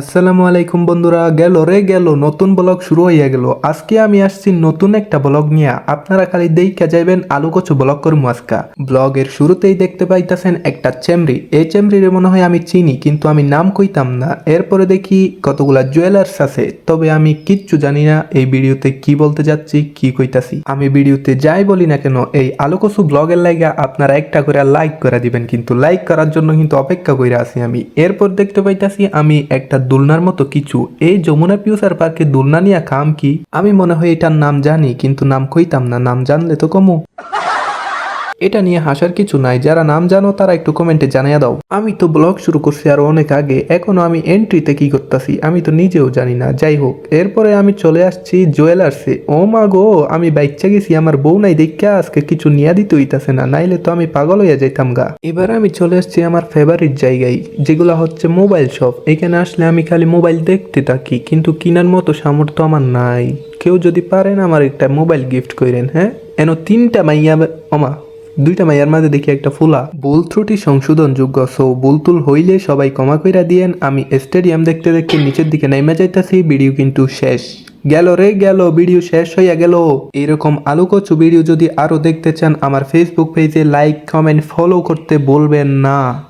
আসসালামু আলাইকুম বন্ধুরা, গেল রে গেল, নতুন ব্লগ শুরু হইয়া গেল। আজকে আমি আসছি নতুন একটা ব্লগ নিয়ে। আপনারা খালি দেখা যাইবেন, আলু কচু ব্লগ করব আজকা। ব্লগের শুরুতেই দেখতে পাইতাছেন একটা চেমরি। এই চেমরির মনে হয় আমি চিনি, কিন্তু আমি নাম কইতাম না। এরপরে দেখি কতগুলা জুয়েলার্স আছে, তবে আমি কিচ্ছু জানি না এই ভিডিওতে কি বলতে যাচ্ছি, কি কইতাছি। আমি ভিডিওতে যাই বলি না কেন, এই আলু কচু ব্লগের লাইগা আপনারা একটা করে লাইক করে দিবেন, কিন্তু লাইক করার জন্য কিন্তু অপেক্ষা করে আছি আমি। এরপর দেখতে পাইতাছি আমি একটা দুলনার মতো কিছু। এই যমুনা পিউসার পার্কে দুলনা নিয়া কাম কি? আমি মনে হয় এটার নাম জানি, কিন্তু নাম কইতাম না। নাম জানলে তো কমু। এটা নিয়ে হাসার কিছু নাই। যারা নাম জানো, তারা একটু কমেন্টে জানিয়ে দাও। আমি তো ব্লগ শুরু করছি আরও অনেক আগে। এখনও আমি এন্ট্রিতে কি করতেছি, আমি তো নিজেও জানি না। যাই হোক, এরপরে আমি চলে আসছি জুয়েলার্সে। ও মা গো, আমি বাইচ্চা গেছি, আমার বউ নাই দেখা আজকে কিছু নিয়ে দিতে হইতাছে না, নাইলে তো আমি পাগল হইয়া যাইতাম গা। এবার আমি চলে আসছি আমার ফেভারিট জায়গায়, যেগুলো হচ্ছে মোবাইল শপ এখানে আসলে আমি খালি মোবাইল দেখতে থাকি, কিন্তু কিনার মতো সামর্থ্য আমার নাই। কেউ যদি পারেন আমার একটা মোবাইল গিফট করেন হ্যাঁ? এন তিনটা মাইয়া, ওমা দুইটা মাইয়ার মাঝে দেখি একটা ফুলা। বুল ত্রুটি সংশোধন যোগ্য সো বুলতুল হইলে সবাই কমা কইরা দিয়েন। আমি স্টেডিয়াম দেখতে দেখতে নিচের দিকে নেমে যাইতাছি ভিডিও কিন্তু শেষ। গেল রে গেল ভিডিও শেষ হইয়া গেল। এরকম আলু কচু ভিডিও যদি আরও দেখতে চান, আমার ফেসবুক পেজে লাইক কমেন্ট ফলো করতে বলবেন না।